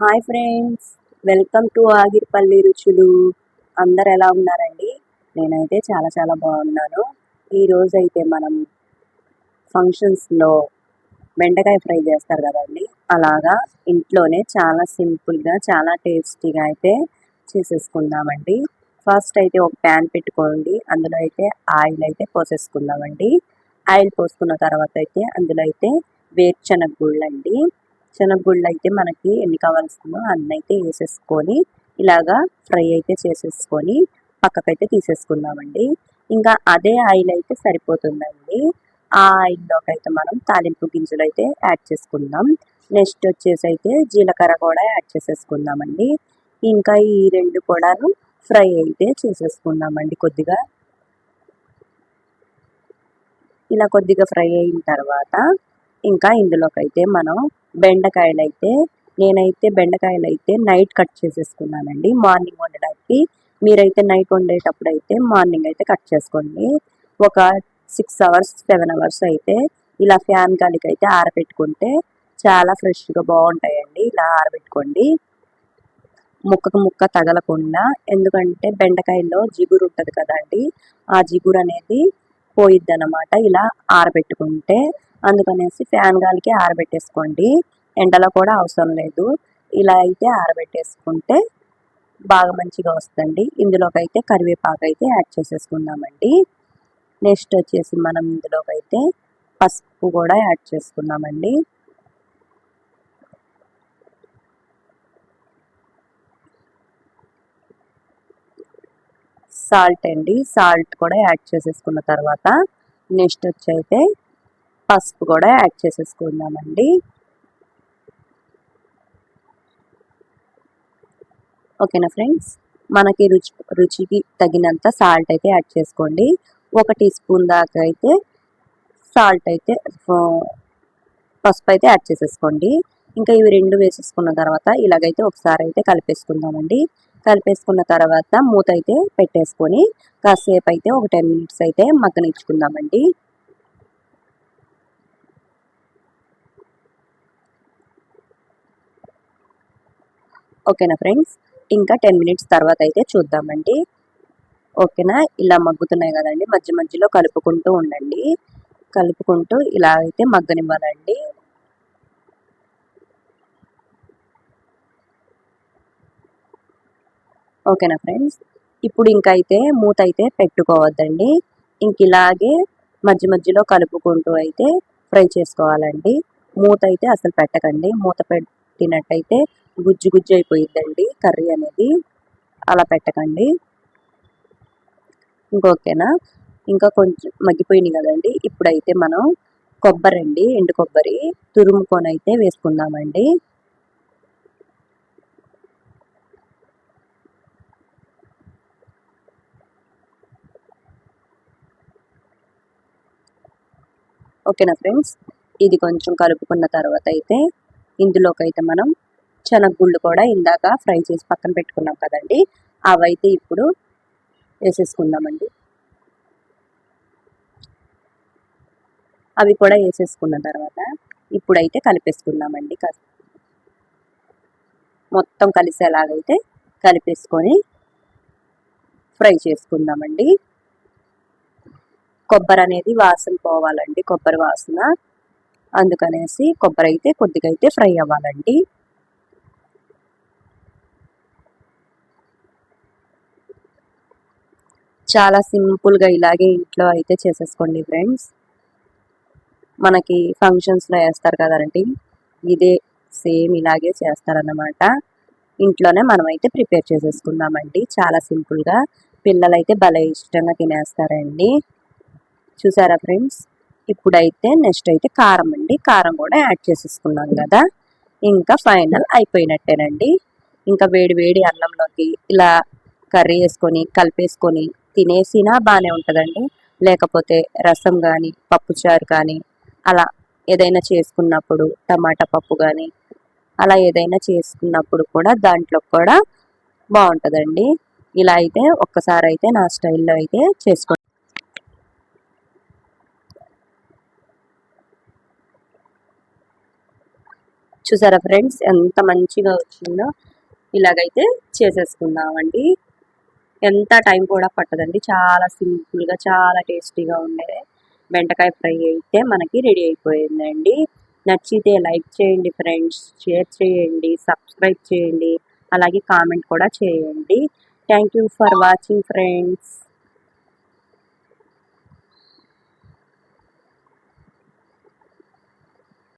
Hi friends welcome to Agiripalli రుచులు. అందరు ఎలా ఉన్నారండి? నేనైతే చాలా చాలా బాగున్నాను. ఈరోజు అయితే మనం ఫంక్షన్స్లో బెండకాయ ఫ్రై చేస్తారు కదండి. అలాగా ఇంట్లోనే చాలా సింపుల్గా చాలా టేస్టీగా అయితే చేసేసుకుందామండి. ఫస్ట్ అయితే ఒక ప్యాన్ పెట్టుకోండి. అందులో అయితే ఆయిల్ అయితే పోసేసుకుందామండి. ఆయిల్ పోసుకున్న తర్వాత అయితే అందులో అయితే వేరుశనగ గుళ్ళండి. శనగగుళ్ళు అయితే మనకి ఎన్ని కావాల్సిందో అన్ని అయితే వేసేసుకొని ఇలాగా ఫ్రై అయితే చేసేసుకొని పక్కకైతే తీసేసుకుందామండి. ఇంకా అదే ఆయిల్ అయితే సరిపోతుందండి. ఆ ఆయిల్లోకి అయితే మనం తాలింపు గింజలు అయితే యాడ్ చేసుకుందాం. నెక్స్ట్ వచ్చేసి అయితే జీలకర్ర కూడా యాడ్ చేసేసుకుందామండి. ఇంకా ఈ రెండు కూడాను ఫ్రై అయితే చేసేసుకుందామండి కొద్దిగా. ఇలా కొద్దిగా ఫ్రై అయిన తర్వాత ఇంకా ఇందులోకి అయితే మనం బెండకాయలు అయితే నేనైతే బెండకాయలు అయితే నైట్ కట్ చేసేసుకున్నానండి. మార్నింగ్ వండడానికి మీరైతే నైట్ వండేటప్పుడు అయితే మార్నింగ్ అయితే కట్ చేసుకోండి. ఒక సిక్స్ అవర్స్ సెవెన్ అవర్స్ అయితే ఇలా ఫ్యాన్ గాలికి అయితే ఆరబెట్టుకుంటే చాలా ఫ్రెష్గా బాగుంటాయండి. ఇలా ఆరబెట్టుకోండి. ముక్కకు ముక్క తగలకుండా ఎందుకంటే బెండకాయల్లో జిగురు ఉంటుంది కదండి ఆ జిగురు అనేది పోయిద్ది అనమాట ఇలా ఆరబెట్టుకుంటే అందుకనేసి ఫ్యాన్ గాలికి ఆరబెట్టేసుకోండి. ఎండలో కూడా అవసరం లేదు. ఇలా అయితే ఆరబెట్టేసుకుంటే బాగా మంచిగా వస్తుంది. ఇందులోకి అయితే కరివేపాకు అయితే యాడ్ చేసేసుకుందామండి. నెక్స్ట్ వచ్చేసి మనం ఇందులోకి అయితే పసుపు కూడా యాడ్ చేసుకున్నామండి సాల్ట్ అండి. సాల్ట్ కూడా యాడ్ చేసేసుకున్న తర్వాత నెక్స్ట్ వచ్చి అయితే పసుపు కూడా యాడ్ చేసేసుకుందామండి. ఓకేనా ఫ్రెండ్స్? మనకి రుచి రుచికి తగినంత సాల్ట్ అయితే యాడ్ చేసుకోండి. ఒక టీ స్పూన్ దాకా అయితే సాల్ట్ అయితే పసుపు అయితే యాడ్ చేసేసుకోండి. ఇంకా ఇవి రెండు వేసేసుకున్న తర్వాత ఇలాగైతే ఒకసారి అయితే కలిపేసుకుందామండి. కలిపేసుకున్న తర్వాత మూత అయితే పెట్టేసుకొని కాసేపు అయితే ఒక టెన్ మినిట్స్ అయితే మగ్గనిచ్చుకుందామండి. ఓకేనా ఫ్రెండ్స్? ఇంకా టెన్ మినిట్స్ తర్వాత అయితే చూద్దామండి. ఓకేనా? ఇలా మగ్గుతున్నాయి కదండి. మధ్య మధ్యలో కలుపుకుంటూ ఉండండి. కలుపుకుంటూ ఇలా అయితే మగ్గనివ్వాలండి. ఓకేనా ఫ్రెండ్స్? ఇప్పుడు ఇంకైతే మూత అయితే పెట్టుకోవద్దండి. ఇంక ఇలాగే మధ్య మధ్యలో కలుపుకుంటూ అయితే ఫ్రై చేసుకోవాలండి. మూత అయితే అసలు పెట్టకండి. మూత పెట్టినట్టయితే గుజ్జు గుజ్జు అయిపోయిందండి కర్రీ అనేది. అలా పెట్టకండి. ఇంకొకేనా ఇంకా కొంచెం మగ్గిపోయినాయి కదండి. ఇప్పుడైతే మనం కొబ్బరి అండి ఎండు కొబ్బరి తురుముకొని అయితే వేసుకుందామండి. ఓకేనా ఫ్రెండ్స్? ఇది కొంచెం కలుపుకున్న తర్వాత అయితే ఇందులోకి అయితే మనం శనగగుళ్ళు కూడా ఇందాక ఫ్రై చేసి పక్కన పెట్టుకున్నాం కదండి. అవైతే ఇప్పుడు వేసేసుకుందామండి. అవి కూడా వేసేసుకున్న తర్వాత ఇప్పుడైతే కలిపేసుకుందామండి. మొత్తం కలిసేలాగైతే కలిపేసుకొని ఫ్రై చేసుకుందామండి. కొబ్బరి అనేది వాసన పోవాలండి కొబ్బరి వాసన. అందుకనేసి కొబ్బరి అయితే కొద్దిగా అయితే ఫ్రై అవ్వాలండి. చాలా సింపుల్గా ఇలాగే ఇంట్లో అయితే చేసేసుకోండి ఫ్రెండ్స్ మనకి ఫంక్షన్స్లో వేస్తారు కదండి ఇదే సేమ్ ఇలాగే చేస్తారన్నమాట. ఇంట్లోనే మనమైతే ప్రిపేర్ చేసేసుకుందామండి చాలా సింపుల్గా పిల్లలైతే భలే ఇష్టంగా తినేస్తారండి. చూసారా ఫ్రెండ్స్ ఇప్పుడైతే నెక్స్ట్ అయితే కారం అండి. కారం కూడా యాడ్ చేసేసుకున్నాం కదా. ఇంకా ఫైనల్ అయిపోయినట్టేనండి. ఇంకా వేడి వేడి అన్నంలోకి ఇలా కర్రీ వేసుకొని కలిపేసుకొని తినేసినా బాగానే ఉంటుందండి. లేకపోతే రసం కానీ పప్పుచారు కానీ అలా ఏదైనా చేసుకున్నప్పుడు టమాటా పప్పు కానీ అలా ఏదైనా చేసుకున్నప్పుడు కూడా దాంట్లో కూడా బాగుంటుందండి ఇలా అయితే ఒక్కసారి అయితే నా స్టైల్లో అయితే చేసుకో చూసారా ఫ్రెండ్స్? ఎంత మంచిగా వచ్చిందో ఇలాగైతే చేసేసుకుందామండి. ఎంత టైం కూడా పట్టదండి. చాలా సింపుల్గా చాలా టేస్టీగా ఉండేది బెండకాయ ఫ్రై అయితే మనకి రెడీ అయిపోయిందండి. నచ్చితే లైక్ చేయండి ఫ్రెండ్స్ షేర్ చేయండి సబ్స్క్రైబ్ చేయండి అలాగే కామెంట్ కూడా చేయండి. Thank you for watching friends.